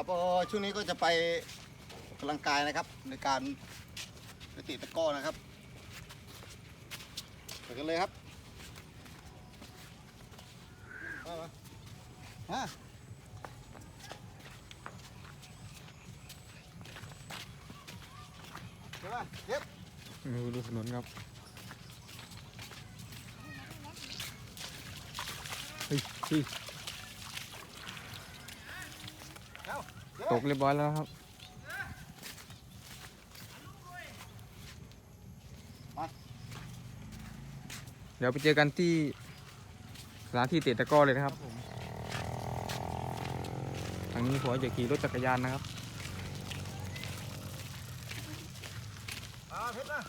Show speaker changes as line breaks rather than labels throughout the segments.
ครับเอ่อช่วงนี้ก็จะไปออกกำลังกายนะครับ ในการไปเตะตะกร้อนะครับไปกันเลยครับมาฮะเดี๋ยวมาเย็บ
ดูดูถนนครับเฮ้ยเฮ้ย
เอาเย็บ
ตกเรียบร้อยแล้วครับ เดี๋ยวไปเจอกันที่สถานที่เตะตะกร้อเลยนะครับทางนี้ผมจะขี่รถจักรยานนะครับ
มาเพชรนะ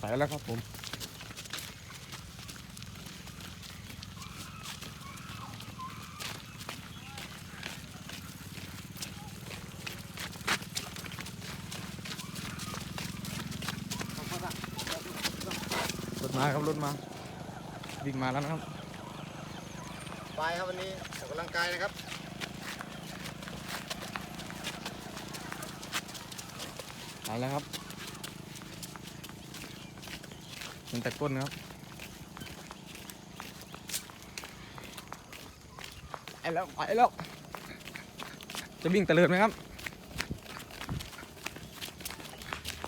ไปแล้วครับผม
ขอบคุณนะ
รถมาครับรถมาวิ่งมาแล้วนะครับ
ไปครับวันนี้ออกกำลังกายนะครับ
ไปแล้วครับ เป็นแต่ก้นนะครับไปแล้วไปแล้ว จะวิ่งตะเลิดไหมครับ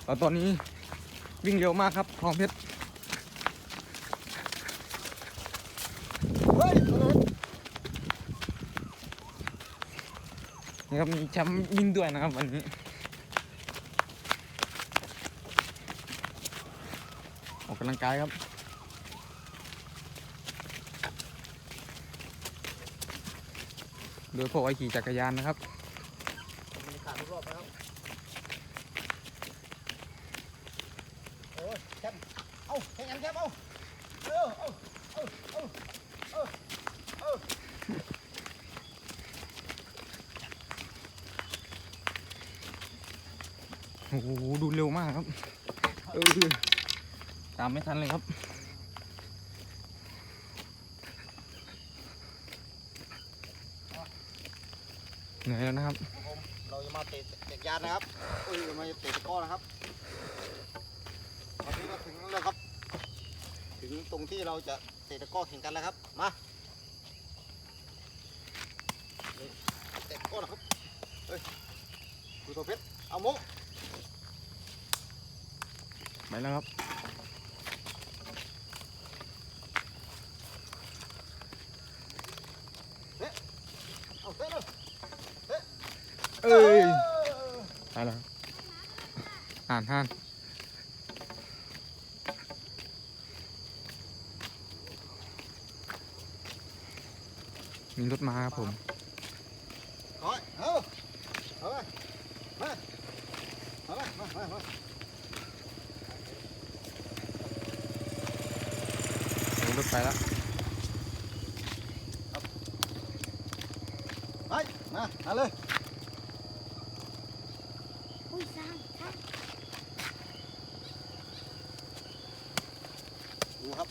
แต่ตอนนี้วิ่งเร็วมากครับทองเพชรนี่ครับมีแชมป์วิ่งด้วยนะครับวันนี้ ออกกำลังกายครับ โดยพวกไอ้ขี่จักรยานนะครับ
ขาดรอบนะครับโอ้ยแคมเอาแข่งกันแคมเอาเอาเอาเอาเอาเอาเอา
โอ้โหดูเร็วมากครับ เออามไม่ทันเลยครับ เหนื่อยแล้วนะครับ
ผมเราจะมาเตะเตะยานนะครับเอ้ยมาเตะตะกร้อนะครับตอนนี้ก็ถึงแล้วครับ ถึงตรงที่เราจะเตะตะกร้อแข่งกันแล้วครับ มาเตะตะกร้อนะครับเฮ้ยดูตัวเพชรเอามุก
ไปแล้วครับ
เอาเตะเลย
เอ้ ยไปแล้วอ่านท่านมีรถมาครับผม
เอาไว้เอาเอาไว้มาเอาไว้มามามา
โอ้รถไปแล้ว
ไปมามาเลย
อุ้ยสร้างท่าน
ดูครับ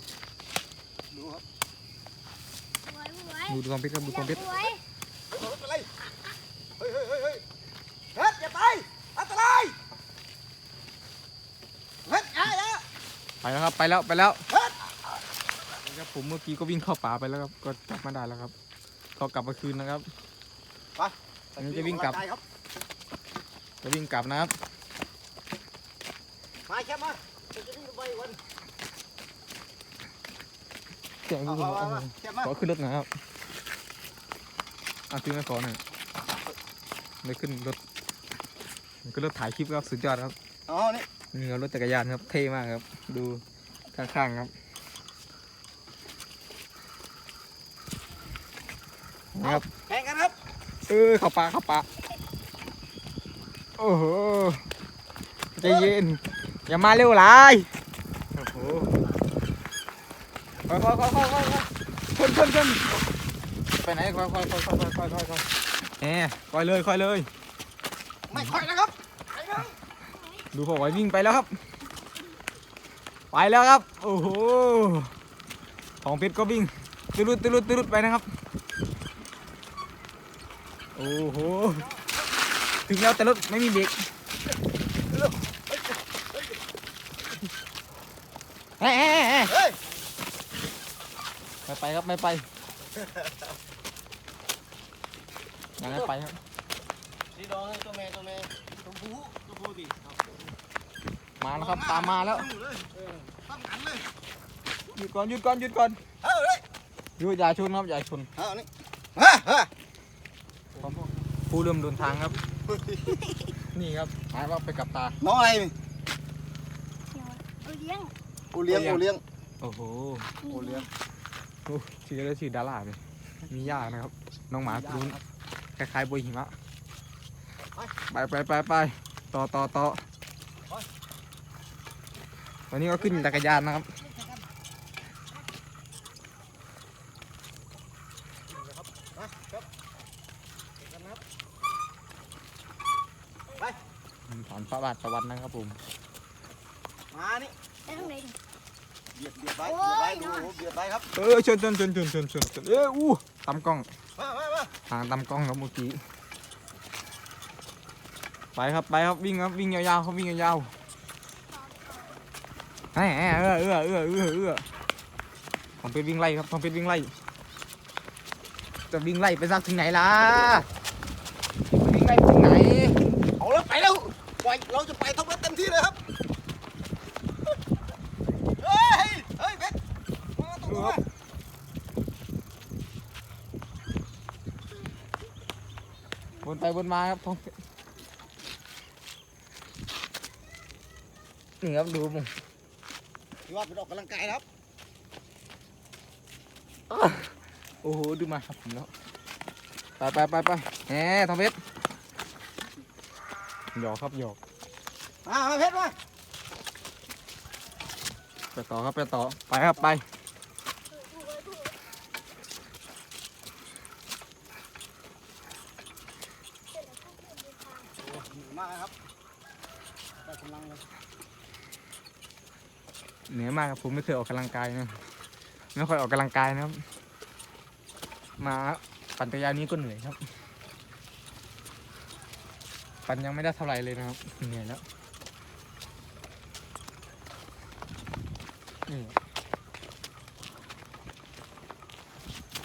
ดูครับ
ไว้ไว้
ดูดวงเพชรครับดูดวงเพชร
ไว้
เฮ้ยรถเป็นไรเฮ้ยเฮ้ยเฮ้ยเฮ้ยเฮ็ดอย่าไปอันตรายเฮ็ดอย่าอย่า
ไปแล้วครับไปแล้วไปแล้ว
เฮ็ด
นี่ครับผมเมื่อกี้ก็วิ่งเข้าป่าไปแล้วครับก็จับมาได้แล้วครับก็กลับมาคืนนะครับอันนี้จะวิ่งกลับ
ครับ
จะวิ่งกลับนะครับ
มาแค่มาจะวิ่งไปวัน
เสียง
เอา
ดู
มามามาแค่มา
ขอขึ้นรถหน่อยครับ อะซื้อมาขอหน่อยได้ขึ้นรถมันก็รถถ่ายคลิปครับสุดยอดครับ
อ๋อนี่
นี่ครับรถจักรยานครับเท่มากครับ ดูข้างๆครับนี่ครับ
แข่งกันครับ
เออเข้าป่าเข้าป่าโอ้โหใจเย็นอย่ามาเร็วหลายโอ้โหค่อยค่อยค่อยค่อยค่อยคนคนคน ไปไหนค่อยค่อยค่อยค่อยค่อยค่อยค่อยแหมค่อยเลยค่อยเลย
ไม่ค่อยนะครับไปนะ
ดูพอไหววิ่งไปแล้วครับ ไปแล้วครับ โอ้โหของเพชรก็วิ่งตุลุดตุลุดตุลุดไปนะครับ โอ้โห ถึงแล้วแต่รถไม่มีเบรกเฮ้ยเฮ้ยเฮ้ย
เฮ้ย
ไม่ไปครับ ไม่ไป ยังไม่ไปครับ
สีดองตัวแม่ตัวแม่ตัวผู้ตัวผู้ดิครับ
มาแล้วครับตามมาแล้ว
เลยเออตั้งหันเลย
หยุดก่อนหยุดก่อนหยุดก่อน
เฮ้ยเฮ้ย
หยุดอย่าชนครับอย่าชน
เอานี่เฮ้ยเฮ้ย
ผู้เริ่มเดินทางครับ นี่ครับหายว่าไปกับตา
น้องอะไรนี่
เดี๋ยวเอาเลี้ยง
โอเลี้ยงโอเลี้ยง
โอ้โห
โอเลี้ยง
โอ้ชื่อได้ชื่อดาราเลยมีย่านะครับ น้องหมาตัวนู้น คล้ายๆบอยหิมะไปไปไปไปต่อต่อต่อวันนี้ก็ขึ้นจักรยานนะครับ
นะครับเดี๋ยวกันนะครับ
ถอนพระบาทตะวันนะครับผม
มานี่ บียดเบียดไป
โอ้
เบียดไป
ย
ดู
น้อย
โอ้โหเบียดไปครับ
เออชนชนชนชนชนชนชนเอออู้ตำกล้อง
มามามา
ทางตำกล้องครับเมื่อกี้ไปครับไปครับวิ่งครับวิ่งยาวๆครับวิ่งยาวๆแหมเออเออเออเออเออของเป็ดวิ่งไล่ครับของเป็ดวิ่งไล่จะวิ่งไล่ไปสักถึงไหนล่ะวิ่งไล่ไปถึงไหน
เอาแล้วไปแล้วปล่อยเราจะไปทั้งเต็มที่เลยครับเฮ้ยเฮ้ยเบ็ดมาตรงนี้มา
วนไปวนมาครับทองเป็ดนี่ครับดูมึง
ถือว่าเป็นออกกำลังกายนะครับ
โอ้โหดูมาครับผมแล้วไปไปไปไปแหมทองเพชรหยอกครับหยอก
มามาเพชรมา
ไปต่อครับไปต่อไปครับไป
โอ้เหนื่อยมากนะครับได้กำลังเลย
เหนื่อย มากครับผมไม่เคยออกกำลังกายนะไม่ค่อยออกกำลังกายนะครับ มาปั่นจักรยานนี้ก็เหนื่อยครับ ปั่นยังไม่ได้เท่าไหร่เลยนะครับเหนื่อยแล้วนี่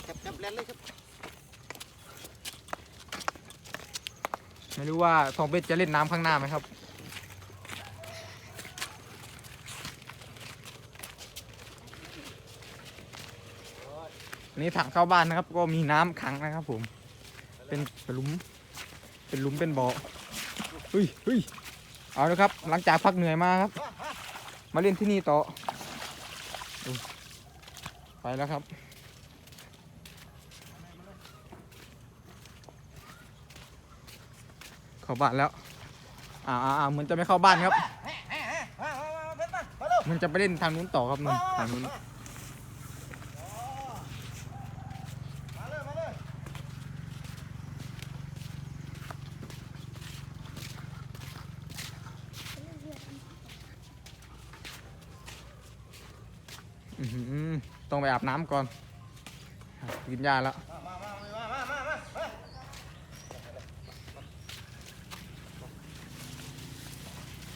จับจับแลนเลยครับ
ไม่รู้ว่าทองเพชรจะเล่นน้ำข้างหน้าไหมครับ นนี้ถังเข้าบ้านนะครับ ก็มีน้ำขังนะครับ ผม เป็นหลุม เป็นหลุมเป็นบ่อเฮ้ยเฮ้ยเอาละครับ หลังจากพักเหนื่อยมาครับ มาเล่นที่นี่ต่อไปแล้วครับเข้าบ้านแล้ว อ่าอ่าเหมือนจะไม่เข้าบ้านครับ
มั
นจะไปเล่นทางนู้นต่อครับนู่นทางนู้น ต้องไปอาบน้ำก่อน กินยาแล้ว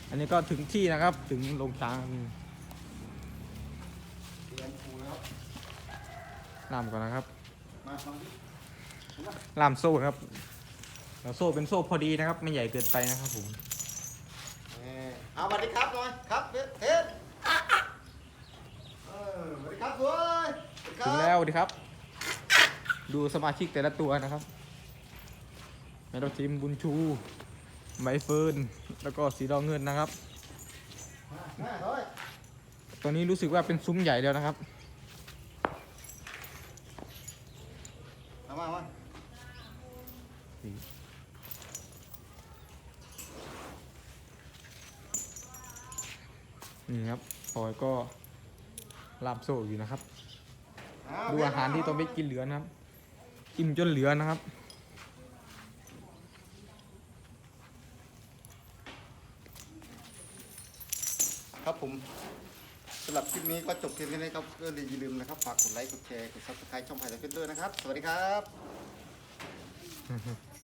อันนี้ก็ถึงที่นะครับ ถึงลงช้าง
ล่า
มก่อนนะครับล่ามโซ่ครับโซ่เป็นโซ่พอดีนะครับ ไม่ใหญ่เกินไปนะครับผม
เอาสวัสดีครับนอยครับเทส ค
ถึ
รับ
งแล้วสวัสดีครับ ดูสมาชิกแต่ละตัวนะครับแมดทีมบุญชูใบเฟิร์น แล้วก็สีดองเงินนะครับ
มาเฮ้ย
ตัวนี้รู้สึกว่าเป็นซุ้มใหญ่แล้วนะครับ
มามามา
นี่ครับพลอยก็ลามโซ่อยู่นะครับ
เดู
อาหารที่ตัวเบ็กินเหลือนะครับอิ่มจนเหลือนะครับ
ครับผมสำหรับคลิปนี้ก็จบเพียงแค่นี้ครับก็อย่าลืมนะครับฝากกดไลค์กดแชร์กดซับสไครต์ช่องไผ่ตะเพื่อนด้วยนะครับ สวัสดีครับ